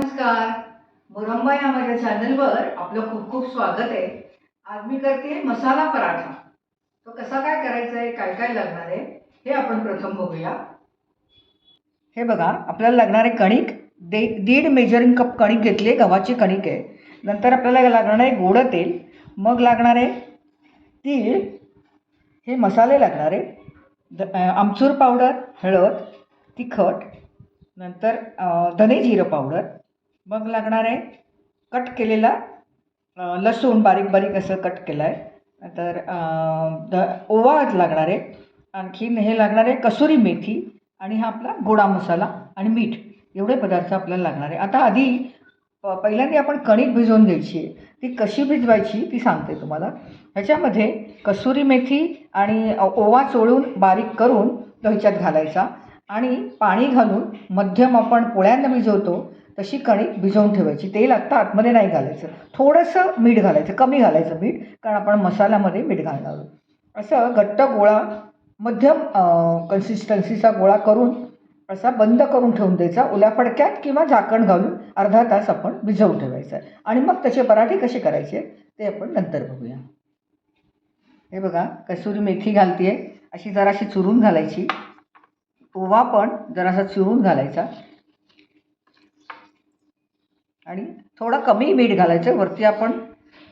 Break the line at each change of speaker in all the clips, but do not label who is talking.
नमस्कार. मोरंबा या माझ्या चॅनलवर आपलं खूप खूप स्वागत आहे. आज मी करते मसाला पराठा. तो कसा काय करायचा आहे काय काय लागणार आहे हे आपण प्रथम बघूया. हे बघा आपल्याला लागणारे कणिक. दे दीड मेजरिंग कप कणिक घेतली गव्हाची कणिक आहे. नंतर आपल्याला लागणार आहे गोडं तेल. मग लागणार आहे तीळ. हे मसाले लागणार आहे. द आमचूर पावडर हळद तिखट. नंतर धने जिरं पावडर. मग लागणार आहे. कट केलेला लसूण बारीक बारीक असं कट केलं आहे तर द ओवा लागणार आहे. आणखीन हे लागणार आहे कसुरी मेथी आणि हा आपला गोडा मसाला आणि मीठ. एवढे पदार्थ आपल्याला लागणार आहे. आता आधी प पहिल्यांदा आपण कणिक भिजवून घ्यायची आहे. ती कशी भिजवायची ती सांगते तुम्हाला. ह्याच्यामध्ये कसुरी मेथी आणि ओवा चोळून बारीक करून तो ह्याच्यात घालायचा आणि पाणी घालून मध्यम आपण पोळ्यांना भिजवतो. तशी कणिक भिजवून ठेवायची. तेल आत्ता आतमध्ये नाही घालायचं. थोडंसं मीठ घालायचं. कमी घालायचं मीठ कारण आपण मसाल्यामध्ये मीठ घालणार आहोत. असं घट्ट गोळा मध्यम कन्सिस्टन्सीचा गोळा करून असा बंद करून ठेवून द्यायचा. ओल्या फडक्यात किंवा झाकण घालून अर्धा तास आपण भिजवून ठेवायचं आहे. आणि मग त्याचे पराठे कसे करायचे ते आपण नंतर बघूया. हे बघा कसुरी मेथी घालते अशी जराशी चुरून घालायची. ओवा पण जरासा चुरून घालायचा. आणि थोडं कमी मीठ घालायचं वरती आपण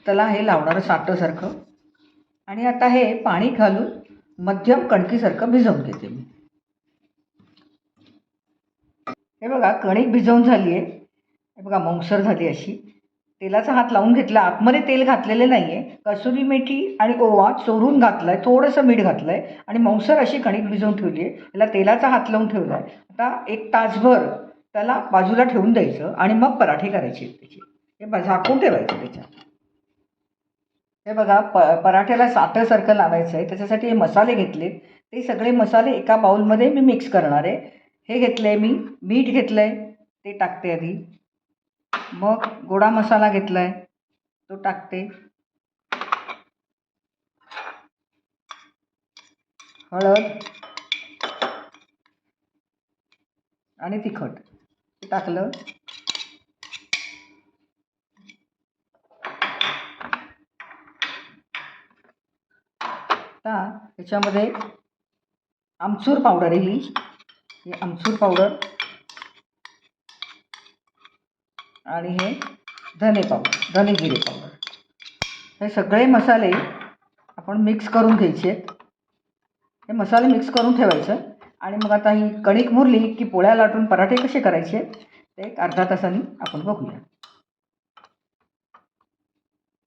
त्याला हे लावणारं साठंसारखं. आणि आता हे पाणी घालून मध्यम कणकीसारखं भिजवून घेते मी. हे बघा कणिक भिजवून झाली आहे. हे बघा मौसर झाली अशी. तेलाचा हात लावून घेतला. आतमध्ये तेल घातलेले नाही आहे कसुरी मेथी आणि ओवा चोरून घातला आहे थोडंसं मीठ घातलं आहे आणि मौसर अशी कणिक भिजवून ठेवली आहे. त्याला तेलाचा हात लावून ठेवला आहे आता एक तासभर त्याला बाजूला ठेवून द्यायचं आणि मग पराठे करायचे त्याचे. हे झाकून ठेवायचं त्याच्यात. हे बघा प पराठ्याला साठंसारखं लावायचं आहे त्याच्यासाठी हे मसाले घेतले ते सगळे मसाले एका बाउलमध्ये मी मिक्स करणार आहे. हे घेतलं आहे मी मीठ घेतलं आहे ते टाकते आधी. मग गोडा मसाला घेतला आहे तो टाकते. हळद. आणि तिखट. टाकलं. आता त्याच्यामध्ये आमचूर पावडर आहे ही. हे आमचूर पावडर. आणि हे धने पावडर धने जिरे पावडर. हे सगळे मसाले आपण मिक्स करून घ्यायचे आहेत. हे मसाले मिक्स करून ठेवायचं. आणि मग आता ही कणिक मुरली की पोळ्या लाटून पराठे कसे करायचे ते एक अर्धा तासाने आपण बघूया.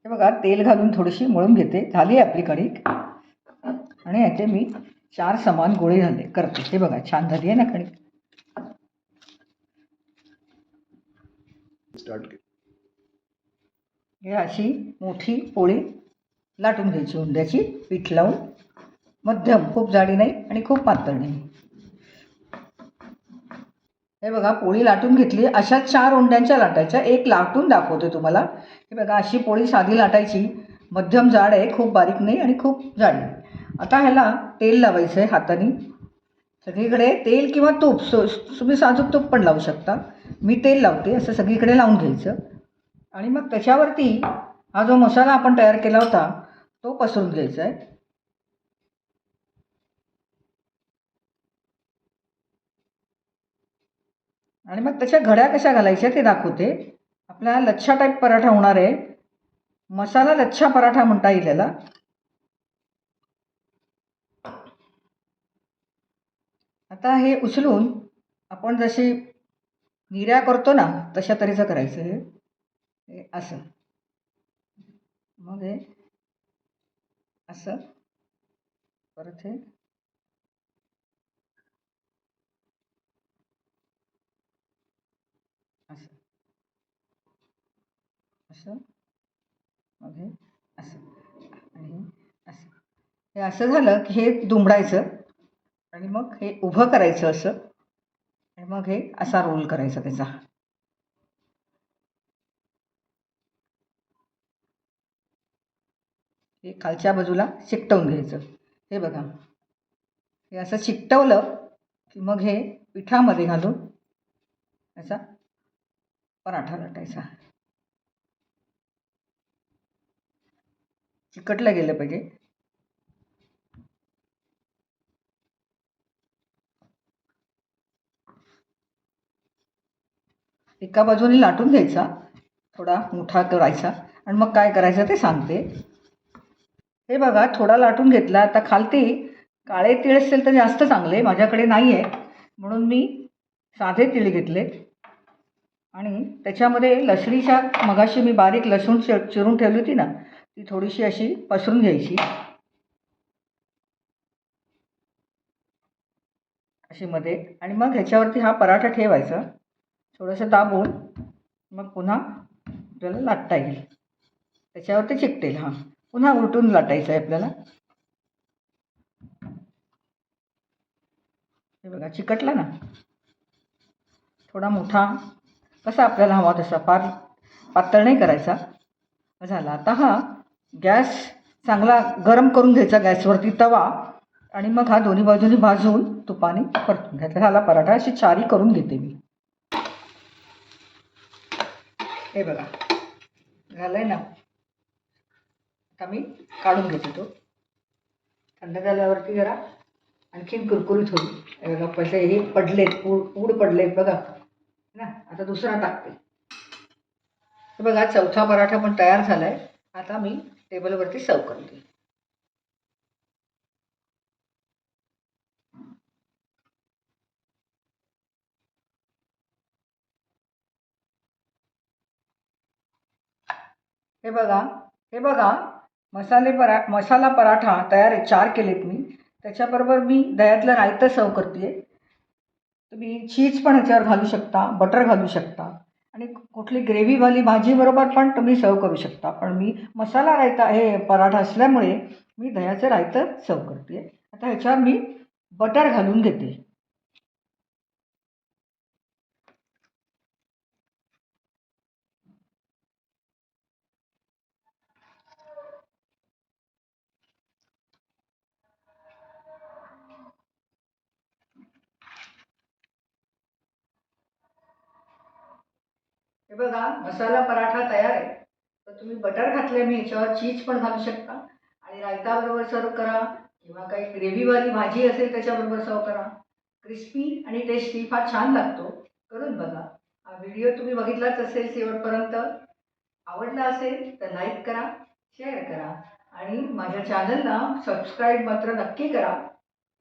हे बघा तेल घालून थोडीशी मळून घेते. झाली आहे आपली कणिक. आणि याचे मी चार समान गोळे झाले. करते. हे बघा छान झाली आहे ना कणिक. हे अशी मोठी पोळी लाटून घ्यायची. उंड्याची पीठ लावून. मध्यम खूप जाडी नाही आणि खूप पातळ नाही. हे बघा पोळी लाटून घेतली. अशा चार उंड्यांच्या लाटायच्या. एक लाटून दाखवते तुम्हाला. हे बघा अशी पोळी साधी लाटायची. मध्यम जाड आहे खूप बारीक नाही आणि खूप जाड नाही. आता ह्याला तेल लावायचं आहे हाताने. सगळीकडे तेल किंवा तूप सो तुम्ही साजूक तूप पण लावू शकता. मी तेल लावते असं सगळीकडे लावून घ्यायचं. आणि मग त्याच्यावरती हा जो मसाला आपण तयार केला होता तो पसरून घ्यायचा आहे. आणि मग त्याच्या घड्या कशा घालायच्या ते दाखवते. आपला लच्छा टाईप पराठा होणार आहे. मसाला लच्छा पराठा म्हणता येईल याला. आता हे उचलून आपण जशी निर्या करतो ना तशा तऱ्हेचं करायचं हे. हे असं. मग हे असं. परत हे. असं. असं. मग हे असं. आणि असं. हे असं झालं की हे दुमडायचं आणि मग हे उभं करायचं असं. आणि मग हे असा रोल करायचा त्याचा. हे खालच्या बाजूला चिकटवून घ्यायचं. हे बघा. हे असं चिकटवलं की मग हे पिठामध्ये घालून याचा पराठा लाटायचा. चिकटलं गेलं पाहिजे. एका बाजूने लाटून घ्यायचा थोडा मोठा करायचा आणि मग काय करायचं ते सांगते. हे बघा थोडा लाटून घेतला आता खालती काळे तीळ असेल तर जास्त चांगले माझ्याकडे नाही आहे म्हणून मी साधे तीळ घेतले. आणि त्याच्यामध्ये लसणीच्या मगाशी मी बारीक लसूण चि चिरून ठेवली होती ना ती थोडीशी अशी पसरून घ्यायची. अशी मध्ये. आणि मग ह्याच्यावरती हा पराठा ठेवायचा. थोडंसं दाबून मग पुन्हा आपल्याला लाटता येईल. त्याच्यावरती चिकटेल हां. पुन्हा उलटून लाटायचं आहे आपल्याला. हे बघा चिकटला ना? थोडा मोठा कसा आपल्याला हवा तसा फार पातळ नाही करायचा. झाला. आता हा गॅस चांगला गरम करून घ्यायचा गॅसवरती तवा आणि मग हा दोन्ही बाजूनी भाजून तुपाने परतून घ्यायचा. झाला पराठा. अशी चारी करून घेते मी. हे बघा. झालंय ना? आता मी काढून घेते तो. थंड झाल्यावरती जरा आणखीन कुरकुरीत होईल. हे बघा पैसे हे पडलेत पूड पूड पडलेत बघा. आता दुसरा टाकते. बघा चौथा पराठा पण तयार झाला आहे आता मी टेबलवरती सर्व करते. हे बघा हे बघा मसाले परा मसाला पराठा तयार आहे चार केलेत मी. त्याच्याबरोबर मी दह्यातलं रायतं सर्व करते तुम्ही चीज पण ह्याच्यावर घालू शकता बटर घालू शकता. आणि कुठली ग्रेव्हीवाली भाजीबरोबर पण तुम्ही सर्व करू शकता. पण मी मसाला रायता हे पराठा असल्यामुळे मी दह्याचं रायतं सर्व करते. आता ह्याच्यावर मी बटर घालून घेते. हे बघा मसाला पराठा तयार आहे. तर तुम्ही बटर घातले मी याच्यावर चीज पण घालू शकता. आणि रायताबरोबर सर्व करा किंवा काही ग्रेव्हीवाली भाजी असेल त्याच्याबरोबर सर्व करा. क्रिस्पी आणि टेस्टी फार छान लागतो. करून बघा. हा व्हिडिओ तुम्ही बघितलाच असेल शेवटपर्यंत. आवडला असेल तर लाईक करा शेअर करा. आणि माझ्या चॅनलला सबस्क्राईब मात्र नक्की करा.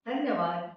धन्यवाद.